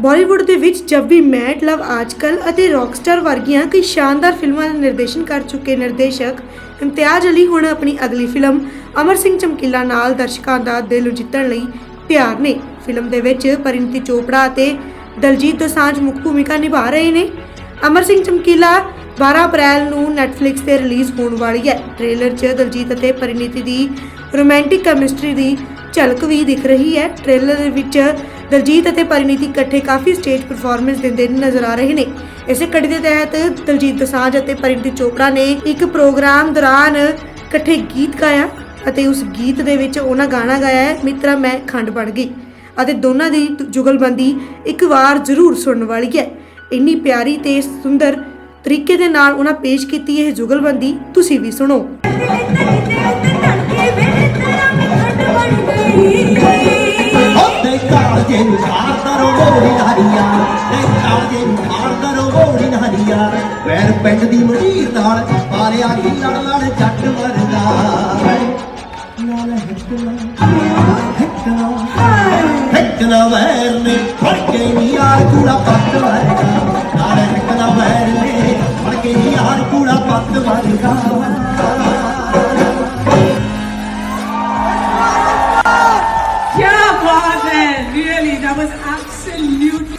ਬਾਲੀਵੁੱਡ ਦੇ ਵਿੱਚ ਜਬ ਵੀ ਮੈਟ ਲਵ ਆਜਕਲ ਅਤੇ ਰੌਕਸਟਾਰ ਵਰਗੀਆਂ ਕਈ ਸ਼ਾਨਦਾਰ ਫਿਲਮਾਂ ਦਾ ਨਿਰਦੇਸ਼ਨ ਕਰ ਚੁੱਕੇ ਨਿਰਦੇਸ਼ਕ ਇਮਤਿਆਜ਼ ਅਲੀ ਹੁਣ ਆਪਣੀ ਅਗਲੀ ਫਿਲਮ ਅਮਰ ਸਿੰਘ ਚਮਕੀਲਾ ਨਾਲ ਦਰਸ਼ਕਾਂ ਦਾ ਦਿਲ ਜਿੱਤਣ ਲਈ ਤਿਆਰ ਨੇ। ਫਿਲਮ ਦੇ ਵਿੱਚ ਪਰਿਣੀਤੀ ਚੋਪੜਾ ਅਤੇ ਦਲਜੀਤ ਦੋਸਾਂਝ ਮੁੱਖ ਭੂਮਿਕਾ ਨਿਭਾ ਰਹੇ ਨੇ। ਅਮਰ ਸਿੰਘ ਚਮਕੀਲਾ 12 ਅਪ੍ਰੈਲ ਨੂੰ Netflix ਤੇ ਰਿਲੀਜ਼ ਹੋਣ ਵਾਲੀ ਹੈ। ਟ੍ਰੇਲਰ 'ਚ ਦਲਜੀਤ ਅਤੇ ਪਰਿਣੀਤੀ ਦੀ ਰੋਮਾਂਟਿਕ ਕੈਮਿਸਟਰੀ ਦੀ ਝਲਕ ਵੀ ਦਿਖ ਰਹੀ ਹੈ। ਟ੍ਰੇਲਰ ਦੇ ਵਿੱਚ ਦਲਜੀਤ ਅਤੇ ਪਰਿਣੀਤੀ ਇਕੱਠੇ ਕਾਫੀ ਸਟੇਜ ਪਰਫਾਰਮੈਂਸ ਦਿੰਦੇ ਨਜ਼ਰ ਆ ਰਹੇ ਨੇ। ਇਸੇ ਕੜੀ ਦੇ ਤਹਿਤ ਦਲਜੀਤ ਦਸਾਂਝ ਅਤੇ ਪਰਿਣੀਤੀ ਚੋਪੜਾ ਨੇ ਇੱਕ ਪ੍ਰੋਗਰਾਮ ਦੌਰਾਨ ਇਕੱਠੇ ਗੀਤ ਗਾਇਆ ਅਤੇ ਉਸ ਗੀਤ ਦੇ ਵਿੱਚ ਉਹਨਾਂ ਗਾਣਾ ਗਾਇਆ ਹੈ, ਮਿੱਤਰਾ, ਮੈਂ ਖੰਡ ਬਣ ਗਈ। ਅਤੇ ਦੋਨਾਂ ਦੀ ਜੁਗਲਬੰਦੀ ਇੱਕ ਵਾਰ ਜ਼ਰੂਰ ਸੁਣਨ ਵਾਲੀ ਹੈ। ਇੰਨੀ ਪਿਆਰੀ ਤੇ ਸੁੰਦਰ ਤਰੀਕੇ ਦੇ ਨਾਲ ਉਹਨਾਂ ਪੇਸ਼ ਕੀਤੀ ਇਹ ਜੁਗਲਬੰਦੀ, ਤੁਸੀਂ ਵੀ ਸੁਣੋ। ਕਰੋ ਗੋੜੀ ਨਹਰੀਆ ਤੇ ਕਾਲਜੇ ਨੂੰ ਖਾਰ ਕਰੋ ਗੋੜੀ ਨਹਰੀਆ ਪੈਰ ਪਿੰਡ ਦੀ ਮਡੀਰ ਨਾਲ ਪਾਲਿਆ ਕੀ ਲੜ ਲੜ ਜੱਟ ਮਰਦਾ ਨਾਲ ਹਿੱਕਣਾ ਹਿੱਕਣਾ ਵੈਰ ਨੇ ਫੜ ਕੇ ਯਾਰ ਕੂੜਾ ਪੱਟ God. Really, that was absolutely.